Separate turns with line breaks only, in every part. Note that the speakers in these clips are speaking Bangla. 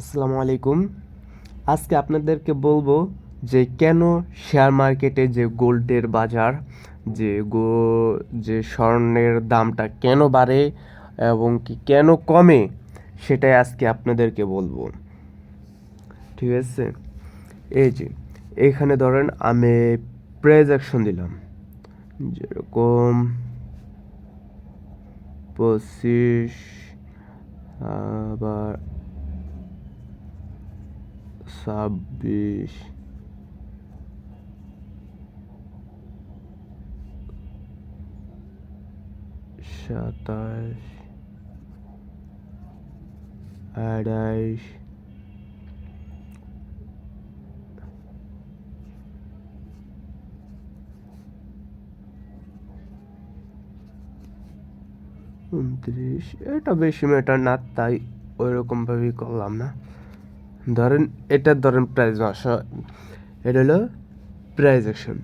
আসসালামু আলাইকুম। আজকে আপনাদেরকে বলব যে কেন শেয়ার মার্কেটে যে গোল্ডের বাজার, যে গো, যে স্বর্ণের দামটা কেন বাড়ে এবং কি কেন কমে, সেটাই আজকে আপনাদেরকে বলব। ঠিক আছে? এই যে, এখানে ধরেন আমি প্রাইজ অ্যাকশন দিলাম। যেরকম পঁচিশ, আবার ছাব্বিশ। সাতাশ। আঠাইশ উনত্রিশ। এটা বেশি ম্যাটার না তাই ওইরকমভাবেই করলাম না। ধরেন এটার ধরেন প্রাইস মাস এটা হলো প্রাইস অ্যাকশন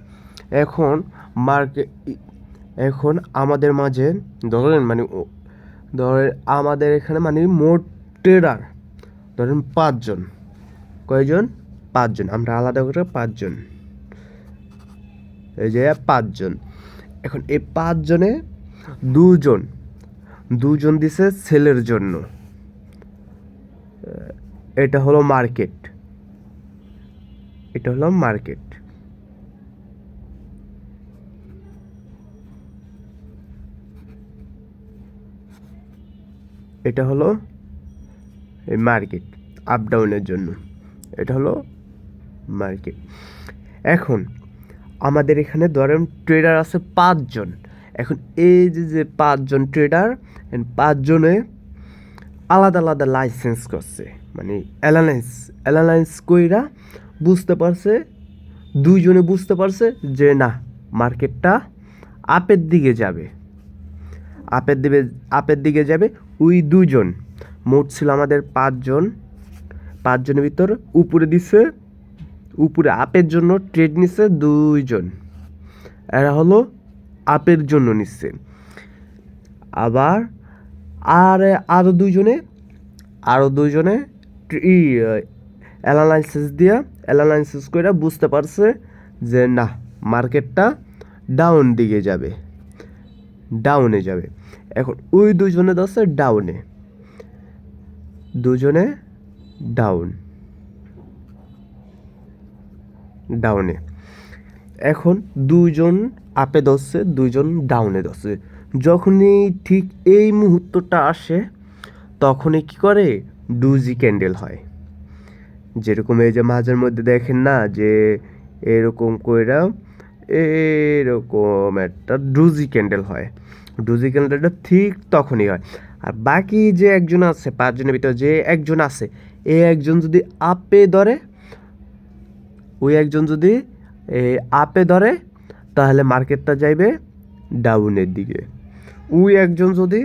এখন মার্কেট এখন আমাদের মাঝে ধরেন মানে ধরেন আমাদের এখানে মানে মোট ট্রেডার ধরেন পাঁচজন। কয়জন? পাঁচজন। আমরা আলাদা করে পাঁচজন। এই যে পাঁচজন। এখন এই পাঁচজনে দুজন। দুজন দিছে সেলের জন্য। এটা হলো মার্কেট। এটা হলো মার্কেট। এটা হলো এই মার্কেট আপ ডাউনের জন্য। এটা হলো মার্কেট। এখন আমাদের এখানে ধরেন ট্রেডার আছে পাঁচজন। এখন এই যে যে পাঁচজন ট্রেডার পাঁচজনে আলাদা আলাদা লাইসেন্স করছে। মানে অ্যালায়েন্স অ্যালায়েন্স কইরা বুঝতে পারছে, দুইজনে বুঝতে পারছে যে না, মার্কেটটা আপের দিকে যাবে। আপের দিকে আপের দিকে যাবে ওই দুজন মোট ছিল আমাদের পাঁচজন। পাঁচজনের ভিতর উপরে দিছে, উপরে আপের জন্য ট্রেড নিছে দুইজন। এরা হলো আপের জন্য নিচ্ছে। আবার আর আরও দুইজনে আরও দুইজনে ই অ্যানালাইসিস দিয়া অ্যানালাইসিস করে বুঝতে পারছে যে না মার্কেটটা ডাউন দিকে যাবে। ডাউনে যাবে। এখন ওই দুজনে দশে ডাউনে দুজনে ডাউন ডাউনে এখন দুজন আপে ধরছে দুজন ডাউনে ধরছে। যখনই ঠিক এই মুহূর্তটা আসে, তখনই কি করে? ডুজি ক্যান্ডেল হয়। যেরকম এই যে মাঝের মধ্যে দেখেন না, যে এরকম কইরা এরকম একটা ডুজি ক্যান্ডেল হয়। ডুজি ক্যান্ডেলটা ঠিক তখনই হয়। আর বাকি যে একজন আছে, পাঁচজনের ভিতরে যে একজন আছে, এ একজন যদি আপে ধরে, ওই একজন যদি আপে ধরে, তাহলে মার্কেটটা যাইবে ডাউনের দিকে। ওই একজন যদি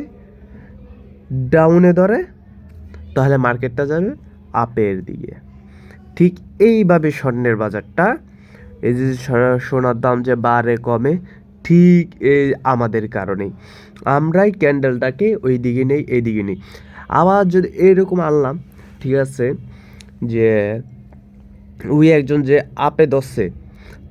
ডাউনে ধরে তাহলে মার্কেটটা যাবে আপের দিকে। ঠিক এইভাবে স্বর্ণের বাজারটা, এই যে সোনা- সোনার দাম যে বাড়ে, কমে, ঠিক এই আমাদের কারণেই। আমরাই ক্যান্ডেলটাকে ওই দিকে নেই এই দিকে নেই। আবার যদি এরকম আনলাম, ঠিক আছে, যে ওই একজন যে আপে দশে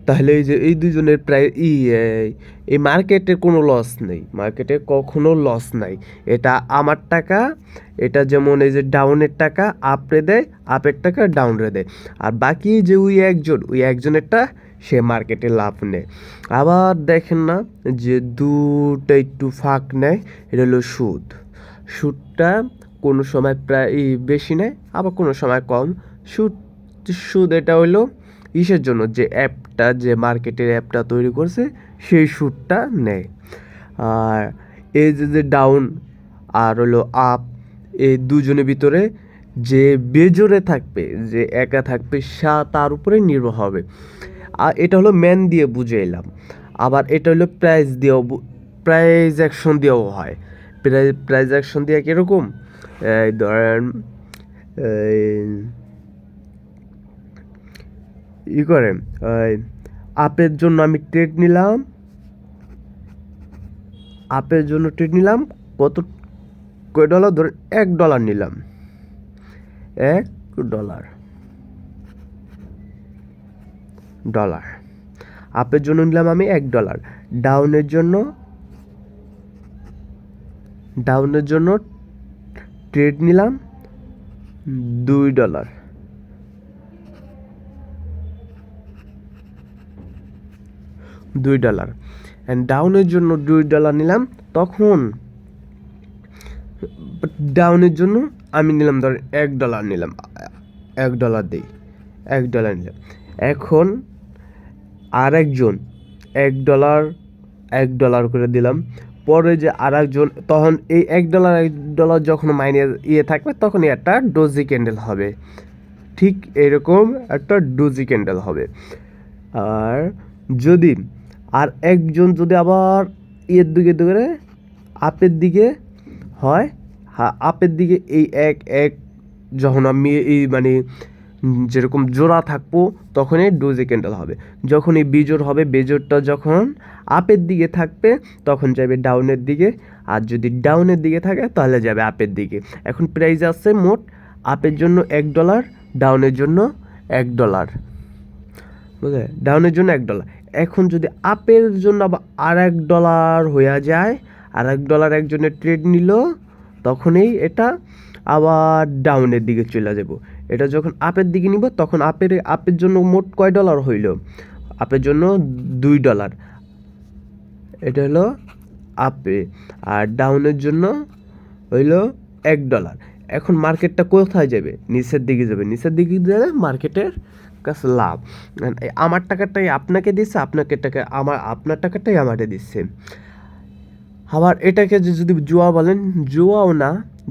তাহলে এই যে এই দুজনের প্রায় ই এই- এই মার্কেটে কোনো লস নেই। মার্কেটে কখনো লস নাই। এটা আমার টাকা, এটা যেমন এই যে ডাউনের টাকা আপরে দেয় আপের টাকা ডাউনরে দেয়। আর বাকি যে ওই একজন, ওই একজনেরটা সে মার্কেটে লাভ নেয়। আবার দেখেন না যে দুটা একটু ফাঁক নেয়, এটা হলো সুদ। সুদটা কোনো সময় প্রায় বেশি নেয়, আবার কোনো সময় কম। সুদ সুদ এটা হলো ইসের জন্য যে অ্যাপটা, যে মার্কেটের অ্যাপটা তৈরি করছে, সেই সুদটা নেয়। আর এই যে যে ডাউন আর হলো আপ এই দুজনের ভিতরে যে বেজোরে থাকবে, যে একা থাকবে, সা তার উপরে নির্ভর হবে। আর এটা হলো ম্যান দিয়ে বুঝে এলাম আবার এটা হলো প্রাইজ দিয়েও প্রাইজ অ্যাকশন দিয়েও হয়। প্রাইজ প্রাইজ অ্যাকশন দিয়ে কীরকম? ধরেন ই করে আপের জন্য আমি ট্রেড নিলাম। আপের জন্য ট্রেড নিলাম, কত, কয় ডলার ধরেন এক ডলার নিলাম। এক ডলার ডলার আপের জন্য নিলাম আমি এক ডলার ডাউনের জন্য ডাউনের জন্য ট্রেড নিলাম, দুই ডলার দুই ডলার অ্যান্ড ডাউনের জন্য দুই ডলার নিলাম, তখন ডাউনের জন্য আমি নিলাম ধর এক ডলার নিলাম, এক ডলার দিই, এক ডলার নিলাম। এখন আর একজন এক ডলার এক ডলার করে দিলাম। পরে যে আর একজন তখন এই এক ডলার এক ডলার যখন মাইনে ইয়ে থাকবে তখনই একটা ডোজি ক্যান্ডেল হবে। ঠিক এরকম একটা ডোজি ক্যান্ডেল হবে। আর যদি আর একজন যদি আবার ইয়ের দিকে ধরে আপের দিকে হয় হ্যাঁ আপের দিকে এই এক এক যখন আমি এই মানে যেরকম জোড়া থাকব তখনই ডোজি ক্যান্ডেল হবে। যখন এই বিজোড় হবে, বেজোড়টা যখন আপের দিকে থাকবে, তখন যাবে ডাউনের দিকে। আর যদি ডাউনের দিকে থাকে, তাহলে যাবে আপের দিকে। এখন প্রাইস আছে মোট আপের জন্য এক ডলার ডাউনের জন্য এক ডলার বুঝলে? ডাউনের জন্য এক ডলার এখন যদি আপের জন্য আবার আর এক ডলার হয়ে যায় আর এক ডলার একজনের ট্রেড নিল, তখনই এটা আবার ডাউনের দিকে চলে যাব। এটা যখন আপের দিকে নিব, তখন আপের আপের জন্য মোট কয় ডলার হইল? আপের জন্য দুই ডলার এটা হলো আপে। আর ডাউনের জন্য হইল এক ডলার এখন মার্কেটটা কোথায় যাবে? নিচের দিকে যাবে। নিচের দিকে গেলে মার্কেটের কাছে লাভ। আমার টাকাটাই আপনাকে দিচ্ছে আপনাকে টাকা আমার, আপনার টাকাটাই আমাকে দিচ্ছে আবার এটাকে যদি জুয়া বলেন, জুয়াও না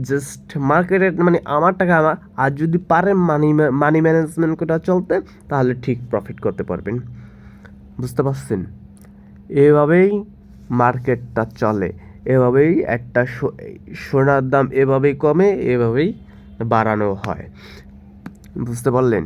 জাস্ট মার্কেটের মানে আমার টাকা আমার, আর যদি পারেন মানি মানি ম্যানেজমেন্ট করে চলতে, তাহলে ঠিক প্রফিট করতে পারবেন। বুঝতে পারছেন? এভাবেই মার্কেটটা চলে। এভাবেই একটা সোনার দাম এভাবেই কমে, এভাবেই বাড়ানো হয়। বুঝতে পারলেন?